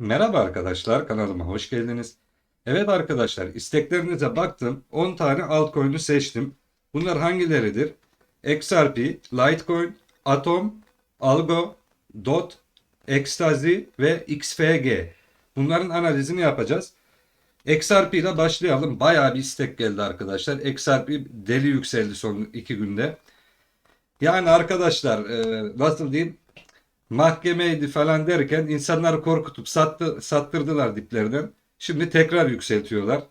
Merhaba arkadaşlar, kanalıma hoş geldiniz. Evet arkadaşlar, isteklerinize baktım. 10 tane altcoin'i seçtim. Bunlar hangileridir? XRP, Litecoin, Atom, Algo, DOT, Ecstasy ve XFG. Bunların analizini yapacağız. XRP ile başlayalım. Bayağı bir istek geldi arkadaşlar. XRP deli yükseldi son iki günde. Yani arkadaşlar, e, nasıl diyeyim? Mahkemeydi falan derken insanları korkutup sattı, sattırdılar diplerden. Şimdi tekrar yükseltiyorlar.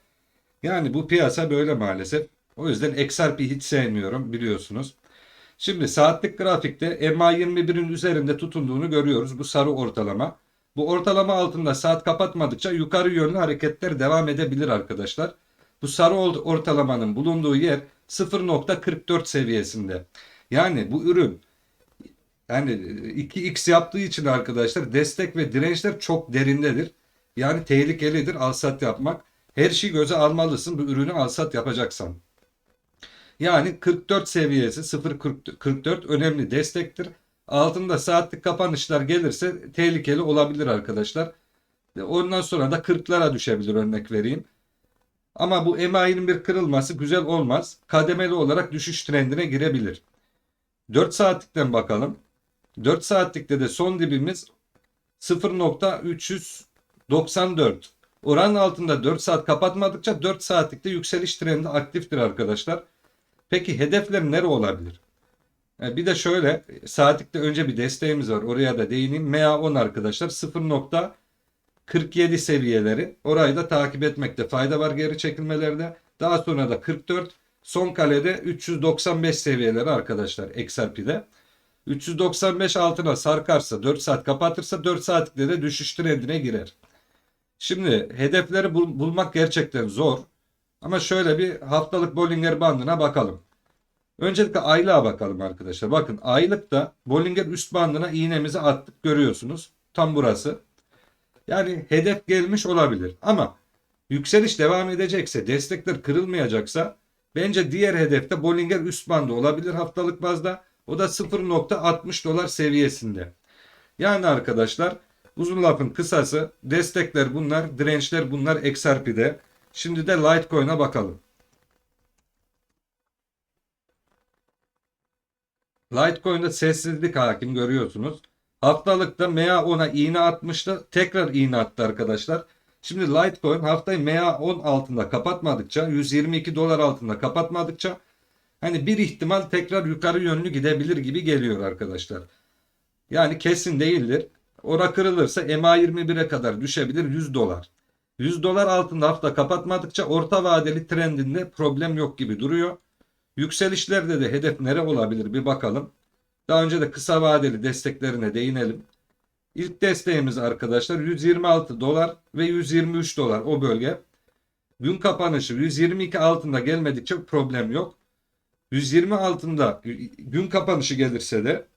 Yani bu piyasa böyle maalesef. O yüzden XRP'yi hiç sevmiyorum biliyorsunuz. Şimdi saatlik grafikte MA21'in üzerinde tutunduğunu görüyoruz. Bu sarı ortalama. Bu ortalama altında saat kapatmadıkça yukarı yönlü hareketler devam edebilir arkadaşlar. Bu sarı ortalamanın bulunduğu yer 0.44 seviyesinde. Yani bu ürün yani 2x yaptığı için arkadaşlar destek ve dirençler çok derindedir. Yani tehlikelidir alsat yapmak. Her şeyi göze almalısın bu ürünü alsat yapacaksan. Yani 44 seviyesi 0.44 önemli destektir. Altında saatlik kapanışlar gelirse tehlikeli olabilir arkadaşlar. Ondan sonra da 40'lara düşebilir örnek vereyim. Ama bu MA21 kırılması güzel olmaz. Kademeli olarak düşüş trendine girebilir. 4 saatlikten bakalım. 4 saatlikte de son dibimiz 0.394. Oranın altında 4 saat kapatmadıkça 4 saatlikte yükseliş trendi aktiftir arkadaşlar. Peki hedefler nere olabilir? E, bir de şöyle saatlikte önce bir desteğimiz var. Oraya da değineyim. MA10 arkadaşlar 0.47 seviyeleri. Orayı da takip etmekte fayda var geri çekilmelerde. Daha sonra da 44. Son kalede 395 seviyeleri arkadaşlar XRP'de. 395 altına sarkarsa 4 saat kapatırsa 4 saatlikte de düşüş trendine girer. Şimdi hedefleri bul bulmak gerçekten zor. Ama şöyle bir haftalık Bollinger bandına bakalım. Öncelikle aylığa bakalım arkadaşlar. Bakın aylıkta Bollinger üst bandına iğnemizi attık görüyorsunuz. Tam burası. Yani hedef gelmiş olabilir. Ama yükseliş devam edecekse, destekler kırılmayacaksa bence diğer hedefte Bollinger üst bandı olabilir haftalık bazda. O da 0.60 dolar seviyesinde. Yani arkadaşlar uzun lafın kısası destekler bunlar, dirençler bunlar XRP'de. Şimdi de Litecoin'e bakalım. Litecoin'de sessizlik hakim görüyorsunuz. Haftalıkta MA10'a iğne atmıştı. Tekrar iğne attı arkadaşlar. Şimdi Litecoin haftayı MA10 altında kapatmadıkça 122 dolar altında kapatmadıkça Hani bir ihtimal tekrar yukarı yönlü gidebilir gibi geliyor arkadaşlar. Yani kesin değildir. Ora kırılırsa MA21'e kadar düşebilir 100 dolar. 100 dolar altında hafta kapatmadıkça orta vadeli trendinde problem yok gibi duruyor. Yükselişlerde de hedef nere olabilir bir bakalım. Daha önce de kısa vadeli desteklerine değinelim. İlk desteğimiz arkadaşlar 126 dolar ve 123 dolar o bölge. Gün kapanışı 122 altında gelmedikçe problem yok. 120 altında gün kapanışı gelirse de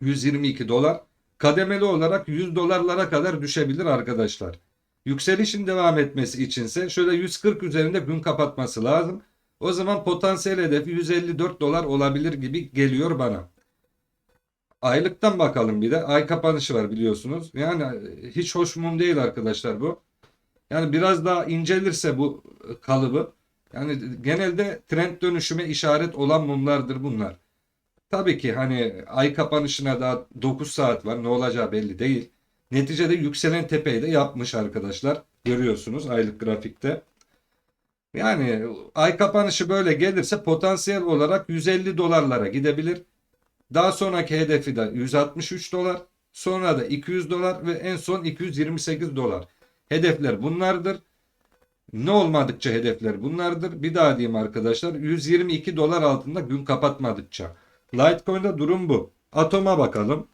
122 dolar kademeli olarak 100 dolarlara kadar düşebilir arkadaşlar. Yükselişin devam etmesi içinse şöyle 140 üzerinde gün kapatması lazım. O zaman potansiyel hedefi 154 dolar olabilir gibi geliyor bana. Aylıktan bakalım bir de. Ay kapanışı var biliyorsunuz. Yani hiç hoş mum değil arkadaşlar bu. Yani biraz daha incelirse bu kalıbı yani genelde trend dönüşüme işaret olan mumlardır bunlar. Tabii ki hani ay kapanışına daha 9 saat var. Ne olacağı belli değil. Neticede yükselen tepeyi de yapmış arkadaşlar. Görüyorsunuz aylık grafikte. Yani ay kapanışı böyle gelirse potansiyel olarak 150 dolarlara gidebilir. Daha sonraki hedefi de 163 dolar. Sonra da 200 dolar ve en son 228 dolar. Hedefler bunlardır. Ne olmadıkça hedefler bunlardır. Bir daha diyeyim arkadaşlar. 122 dolar altında gün kapatmadıkça. Litecoin'de durum bu. Atom'a bakalım.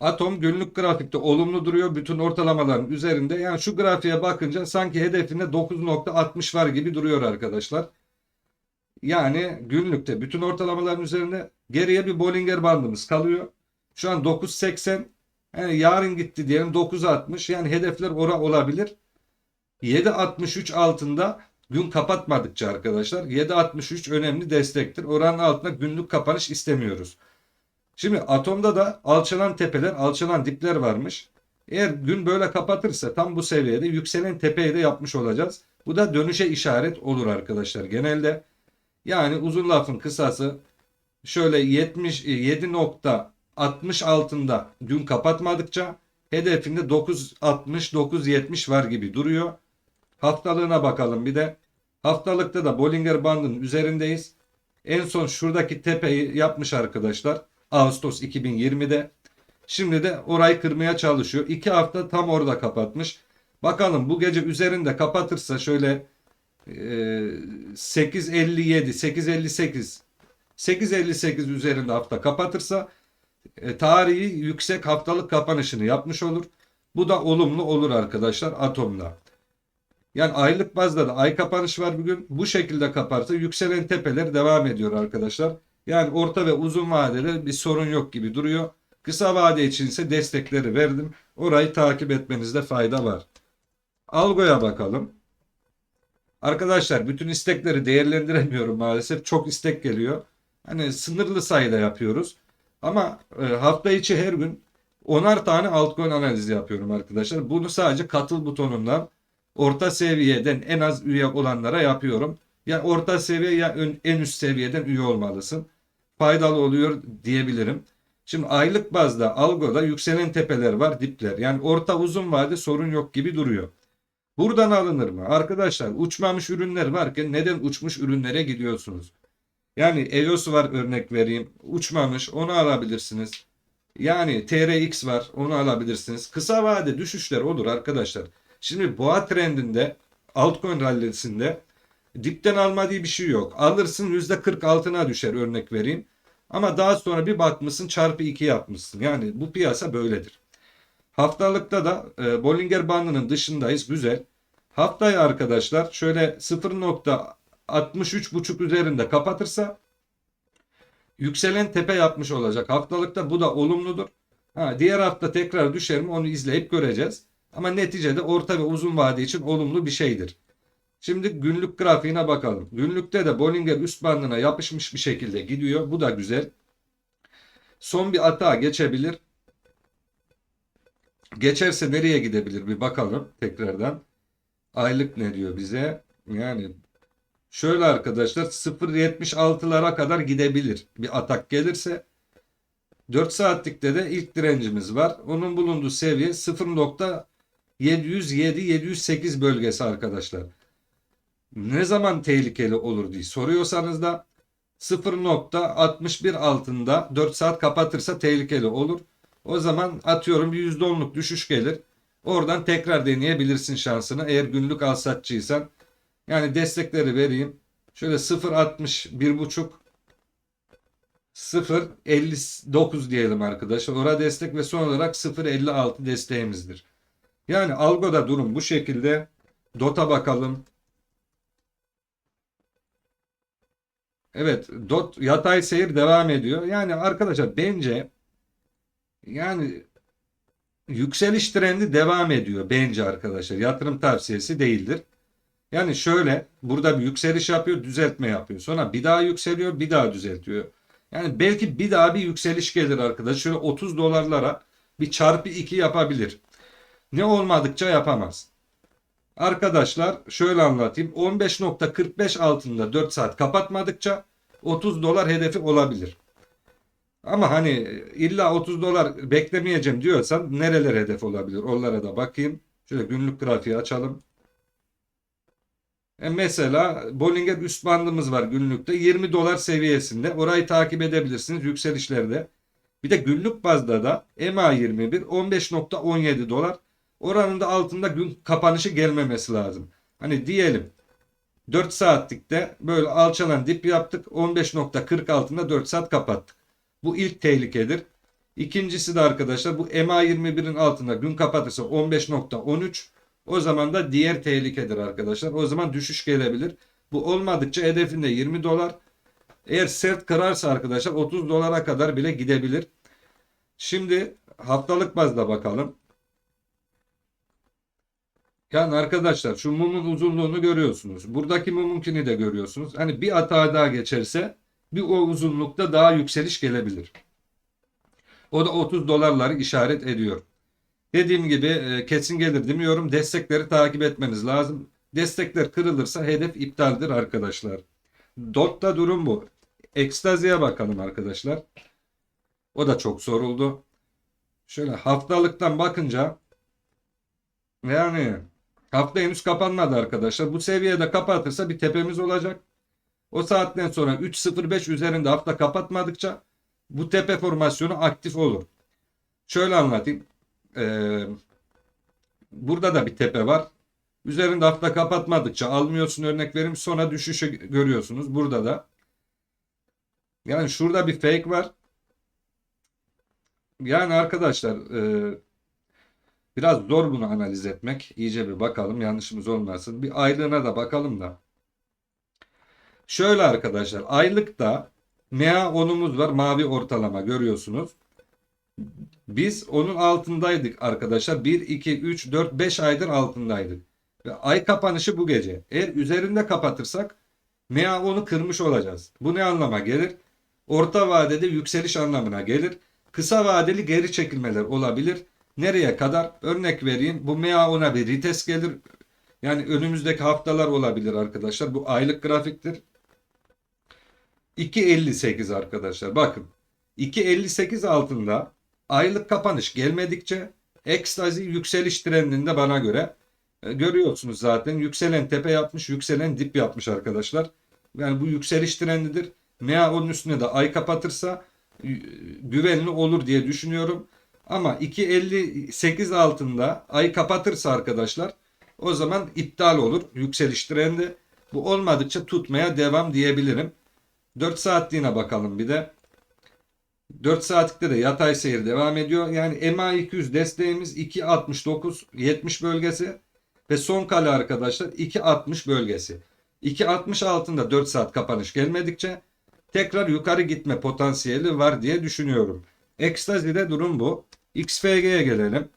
Atom günlük grafikte olumlu duruyor. Bütün ortalamaların üzerinde. Yani şu grafiğe bakınca sanki hedefinde 9.60 var gibi duruyor arkadaşlar. Yani günlükte bütün ortalamaların üzerinde geriye bir Bollinger bandımız kalıyor. Şu an 9.80 yani yarın gitti diyelim 9.60 yani hedefler ora olabilir. 7.63 altında gün kapatmadıkça arkadaşlar 7.63 önemli destektir. Oranın altında günlük kapanış istemiyoruz. Şimdi atomda da alçalan tepeler, alçalan dipler varmış. Eğer gün böyle kapatırsa tam bu seviyede yükselen tepeyi de yapmış olacağız. Bu da dönüşe işaret olur arkadaşlar genelde. Yani uzun lafın kısası şöyle 70 7.60 altında gün kapatmadıkça hedefinde 9.60 9.70 var gibi duruyor. Haftalığına bakalım bir de. Haftalıkta da Bollinger Band'ın üzerindeyiz. En son şuradaki tepeyi yapmış arkadaşlar. Ağustos 2020'de. Şimdi de orayı kırmaya çalışıyor. 2 hafta tam orada kapatmış. Bakalım bu gece üzerinde kapatırsa şöyle e, 8.57, 8.58, 8.58 üzerinde hafta kapatırsa e, tarihi yüksek haftalık kapanışını yapmış olur. Bu da olumlu olur arkadaşlar atomda. Yani aylık bazda da ay kapanış var bugün. Bu şekilde kaparsa yükselen tepeler devam ediyor arkadaşlar. Yani orta ve uzun vadede bir sorun yok gibi duruyor. Kısa vade için ise destekleri verdim. Orayı takip etmenizde fayda var. Algoya bakalım. Arkadaşlar bütün istekleri değerlendiremiyorum maalesef. Çok istek geliyor. Hani sınırlı sayıda yapıyoruz. Ama e, hafta içi her gün onar tane altcoin analizi yapıyorum arkadaşlar. Bunu sadece katıl butonundan orta seviyeden en az üye olanlara yapıyorum. Ya orta seviye ya en üst seviyeden üye olmalısın. Faydalı oluyor diyebilirim. Şimdi aylık bazda algoda yükselen tepeler var, dipler. Yani orta uzun vade sorun yok gibi duruyor. Buradan alınır mı? Arkadaşlar uçmamış ürünler varken neden uçmuş ürünlere gidiyorsunuz? Yani EOS var örnek vereyim. Uçmamış onu alabilirsiniz. Yani TRX var onu alabilirsiniz. Kısa vade düşüşler olur arkadaşlar. Şimdi boğa trendinde altcoin rallisinde dipten alma diye bir şey yok. Alırsın %40 altına düşer örnek vereyim. Ama daha sonra bir bakmışsın çarpı 2 yapmışsın. Yani bu piyasa böyledir. Haftalıkta da e, Bollinger bandının dışındayız. Güzel. Haftayı arkadaşlar şöyle 0.63.5 üzerinde kapatırsa yükselen tepe yapmış olacak. Haftalıkta bu da olumludur. Ha, diğer hafta tekrar düşer mi onu izleyip göreceğiz. Ama neticede orta ve uzun vade için olumlu bir şeydir. Şimdi günlük grafiğine bakalım. Günlükte de Bollinger üst bandına yapışmış bir şekilde gidiyor. Bu da güzel. Son bir atağa geçebilir. Geçerse nereye gidebilir bir bakalım tekrardan. Aylık ne diyor bize? Yani şöyle arkadaşlar 0.76'lara kadar gidebilir. Bir atak gelirse 4 saatlikte de ilk direncimiz var. Onun bulunduğu seviye 0.707-708 bölgesi arkadaşlar. Ne zaman tehlikeli olur diye soruyorsanız da 0.61 altında 4 saat kapatırsa tehlikeli olur. O zaman atıyorum bir %10'luk düşüş gelir. Oradan tekrar deneyebilirsin şansını eğer günlük al satçıysan. Yani destekleri vereyim. Şöyle 0.60 1.5 0.59 diyelim arkadaşlar. Orada destek ve son olarak 0.56 desteğimizdir. Yani algoda durum bu şekilde. Dota bakalım. Evet, dot yatay seyir devam ediyor. Yani arkadaşlar bence yani yükseliş trendi devam ediyor bence arkadaşlar. Yatırım tavsiyesi değildir. Yani şöyle burada bir yükseliş yapıyor, düzeltme yapıyor. Sonra bir daha yükseliyor, bir daha düzeltiyor. Yani belki bir daha bir yükseliş gelir arkadaşlar. Şöyle 30 dolarlara bir çarpı 2 yapabilir. Ne olmadıkça yapamaz. Arkadaşlar şöyle anlatayım. 15.45 altında 4 saat kapatmadıkça 30 dolar hedefi olabilir. Ama hani illa 30 dolar beklemeyeceğim diyorsan nereler hedef olabilir? Onlara da bakayım. Şöyle günlük grafiği açalım. E mesela Bollinger üst bandımız var günlükte 20 dolar seviyesinde. Orayı takip edebilirsiniz yükselişlerde. Bir de günlük bazda da MA21 15.17 dolar. Oranın da altında gün kapanışı gelmemesi lazım. Hani diyelim 4 saatlikte böyle alçalan dip yaptık. 15.40 altında 4 saat kapattık. Bu ilk tehlikedir. İkincisi de arkadaşlar bu MA21'in altında gün kapatırsa 15.13 o zaman da diğer tehlikedir arkadaşlar. O zaman düşüş gelebilir. Bu olmadıkça hedefinde 20 dolar. Eğer sert kırarsa arkadaşlar 30 dolara kadar bile gidebilir. Şimdi haftalık bazda bakalım. Yani arkadaşlar şu mumun uzunluğunu görüyorsunuz. Buradaki mumunkini de görüyorsunuz. Hani bir atağa daha geçerse bir o uzunlukta daha yükseliş gelebilir. O da 30 dolarları işaret ediyor. Dediğim gibi e, kesin gelir demiyorum. Destekleri takip etmeniz lazım. Destekler kırılırsa hedef iptaldir arkadaşlar. Dot'ta durum bu. Ekstazi'ye bakalım arkadaşlar. O da çok soruldu. Şöyle haftalıktan bakınca yani hafta henüz kapanmadı arkadaşlar. Bu seviyede kapatırsa bir tepemiz olacak. O saatten sonra 3.05 üzerinde hafta kapatmadıkça bu tepe formasyonu aktif olur. Şöyle anlatayım. Ee, burada da bir tepe var. Üzerinde hafta kapatmadıkça almıyorsun örnek vereyim sonra düşüşü görüyorsunuz. Burada da. Yani şurada bir fake var. Yani arkadaşlar e, biraz zor bunu analiz etmek. İyice bir bakalım yanlışımız olmasın. Bir aylığına da bakalım da. Şöyle arkadaşlar aylıkta MA onumuz var mavi ortalama görüyorsunuz. Biz onun altındaydık arkadaşlar. 1, 2, 3, 4, 5 aydır altındaydık. Ay kapanışı bu gece. Eğer üzerinde kapatırsak MA onu kırmış olacağız. Bu ne anlama gelir? Orta vadede yükseliş anlamına gelir. Kısa vadeli geri çekilmeler olabilir. Nereye kadar? Örnek vereyim. Bu MA ona bir retest gelir. Yani önümüzdeki haftalar olabilir arkadaşlar. Bu aylık grafiktir. 2.58 arkadaşlar. Bakın. 2.58 altında aylık kapanış gelmedikçe ekstazi yükseliş trendinde bana göre e, görüyorsunuz zaten yükselen tepe yapmış, yükselen dip yapmış arkadaşlar. Yani bu yükseliş trendidir. MA onun üstüne de ay kapatırsa e, güvenli olur diye düşünüyorum. Ama 2.58 altında ay kapatırsa arkadaşlar o zaman iptal olur yükseliş trendi. Bu olmadıkça tutmaya devam diyebilirim. 4 saatliğine bakalım bir de. 4 saatlikte de yatay seyir devam ediyor. Yani MA200 desteğimiz 2.69 70 bölgesi ve son kale arkadaşlar 2.60 bölgesi. 2.60 altında 4 saat kapanış gelmedikçe tekrar yukarı gitme potansiyeli var diye düşünüyorum. Ekstazi'de durum bu. XFG'ye gelelim.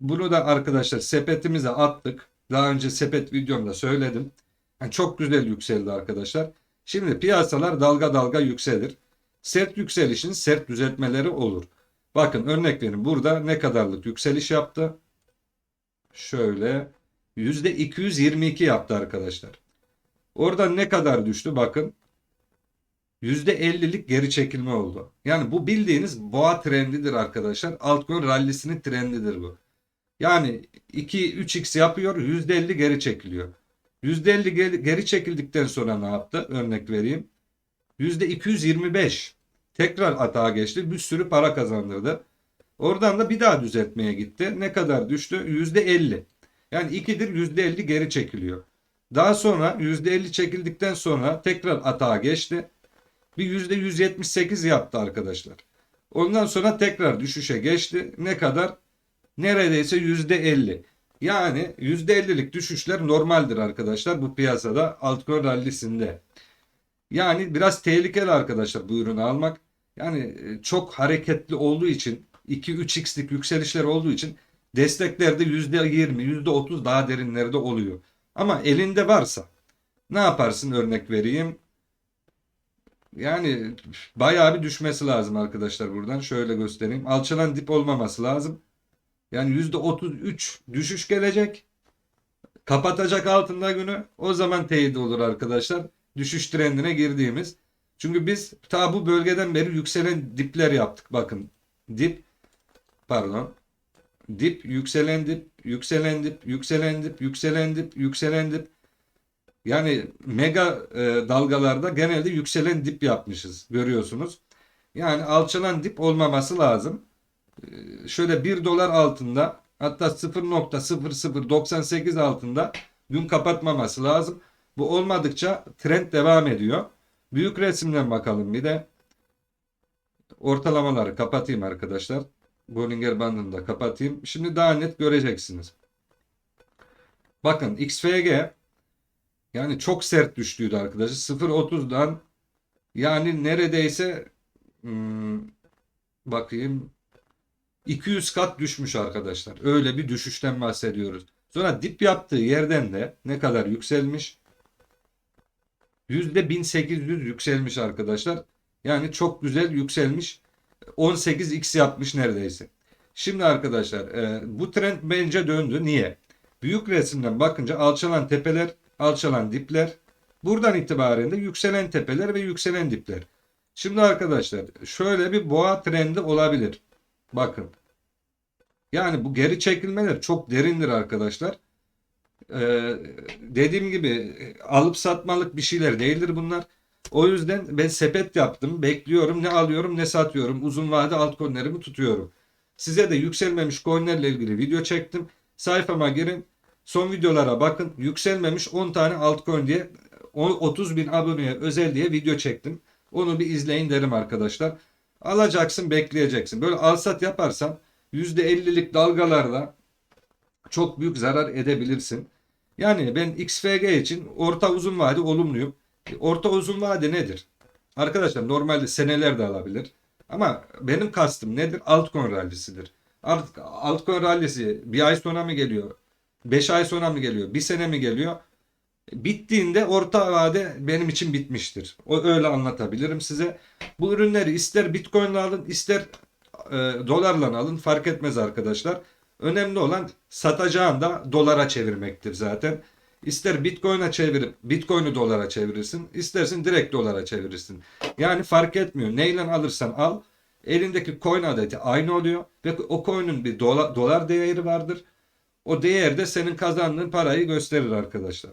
Bunu da arkadaşlar sepetimize attık. Daha önce sepet videomda söyledim. Yani çok güzel yükseldi arkadaşlar. Şimdi piyasalar dalga dalga yükselir. Sert yükselişin sert düzeltmeleri olur. Bakın örnek verin burada ne kadarlık yükseliş yaptı? Şöyle %222 yaptı arkadaşlar. Oradan ne kadar düştü? Bakın %50'lik geri çekilme oldu. Yani bu bildiğiniz boğa trendidir arkadaşlar. Altcoin rallisinin trendidir bu. Yani 2-3x yapıyor %50 geri çekiliyor. %50 geri, geri çekildikten sonra ne yaptı? Örnek vereyim. %225 tekrar atağa geçti. Bir sürü para kazandırdı. Oradan da bir daha düzeltmeye gitti. Ne kadar düştü? %50. Yani 2'dir %50 geri çekiliyor. Daha sonra %50 çekildikten sonra tekrar atağa geçti. Bir %178 yaptı arkadaşlar. Ondan sonra tekrar düşüşe geçti. Ne kadar? Neredeyse %50. Yani %50'lik düşüşler normaldir arkadaşlar bu piyasada altcoin rallisinde. Yani biraz tehlikeli arkadaşlar bu ürünü almak. Yani e, çok hareketli olduğu için 2-3x'lik yükselişler olduğu için desteklerde %20, %30 daha derinlerde oluyor. Ama elinde varsa ne yaparsın örnek vereyim. Yani bayağı bir düşmesi lazım arkadaşlar buradan. Şöyle göstereyim. Alçalan dip olmaması lazım. Yani %33 düşüş gelecek. Kapatacak altında günü. O zaman teyit olur arkadaşlar. Düşüş trendine girdiğimiz. Çünkü biz ta bu bölgeden beri yükselen dipler yaptık. Bakın dip pardon dip yükselen dip yükselen dip yükselen dip yükselen dip yükselen dip yani mega e, dalgalarda genelde yükselen dip yapmışız görüyorsunuz. Yani alçalan dip olmaması lazım. E, şöyle 1 dolar altında hatta 0.0098 altında gün kapatmaması lazım. Bu olmadıkça trend devam ediyor. Büyük resimden bakalım bir de. Ortalamaları kapatayım arkadaşlar. Bollinger bandını da kapatayım. Şimdi daha net göreceksiniz. Bakın XFG yani çok sert düştüydü arkadaşlar. 0.30'dan yani neredeyse hmm, bakayım 200 kat düşmüş arkadaşlar. Öyle bir düşüşten bahsediyoruz. Sonra dip yaptığı yerden de ne kadar yükselmiş? %1800 yükselmiş arkadaşlar. Yani çok güzel yükselmiş. 18x yapmış neredeyse. Şimdi arkadaşlar e, bu trend bence döndü. Niye? Büyük resimden bakınca alçalan tepeler, alçalan dipler, buradan itibaren de yükselen tepeler ve yükselen dipler. Şimdi arkadaşlar şöyle bir boğa trendi olabilir. Bakın. Yani bu geri çekilmeler çok derindir arkadaşlar. Ee, dediğim gibi alıp satmalık bir şeyler değildir bunlar. O yüzden ben sepet yaptım. Bekliyorum. Ne alıyorum ne satıyorum. Uzun vade altcoin'lerimi tutuyorum. Size de yükselmemiş coin'lerle ilgili video çektim. Sayfama girin. Son videolara bakın. Yükselmemiş 10 tane altcoin diye 30 bin aboneye özel diye video çektim. Onu bir izleyin derim arkadaşlar. Alacaksın bekleyeceksin. Böyle alsat yaparsan %50'lik dalgalarla çok büyük zarar edebilirsin. Yani ben XFG için orta uzun vade olumluyum. Orta uzun vade nedir? Arkadaşlar normalde seneler de alabilir. Ama benim kastım nedir? Altcoin rallisidir. Artık altcoin rallisi bir ay sonra mı geliyor? 5 ay sonra mı geliyor? Bir sene mi geliyor? Bittiğinde orta vade benim için bitmiştir. O öyle anlatabilirim size. Bu ürünleri ister Bitcoin'le alın, ister e, dolarla alın fark etmez arkadaşlar. Önemli olan satacağında dolara çevirmektir zaten. İster Bitcoin'e çevirip Bitcoin'i dolara çevirirsin, istersin direkt dolara çevirirsin. Yani fark etmiyor. Neyle alırsan al, elindeki coin adeti aynı oluyor ve o coin'in bir dola- dolar değeri vardır. O değer de senin kazandığın parayı gösterir arkadaşlar.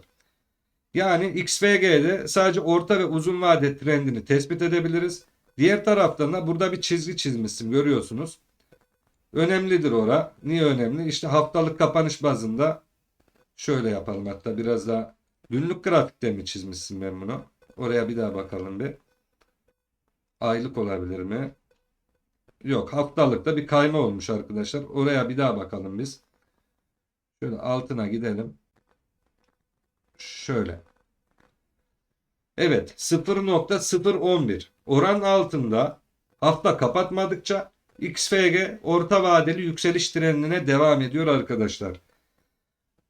Yani XFG'de sadece orta ve uzun vade trendini tespit edebiliriz. Diğer taraftan da burada bir çizgi çizmişsin görüyorsunuz. Önemlidir ora. Niye önemli? İşte haftalık kapanış bazında şöyle yapalım hatta biraz daha günlük grafikte mi çizmişsin ben bunu? Oraya bir daha bakalım bir. Aylık olabilir mi? Yok haftalıkta bir kayma olmuş arkadaşlar. Oraya bir daha bakalım biz. Şöyle altına gidelim. Şöyle. Evet 0.011 oran altında hafta kapatmadıkça XFG orta vadeli yükseliş trendine devam ediyor arkadaşlar.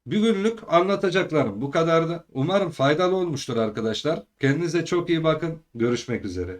Bir günlük anlatacaklarım bu kadardı. Umarım faydalı olmuştur arkadaşlar. Kendinize çok iyi bakın. Görüşmek üzere.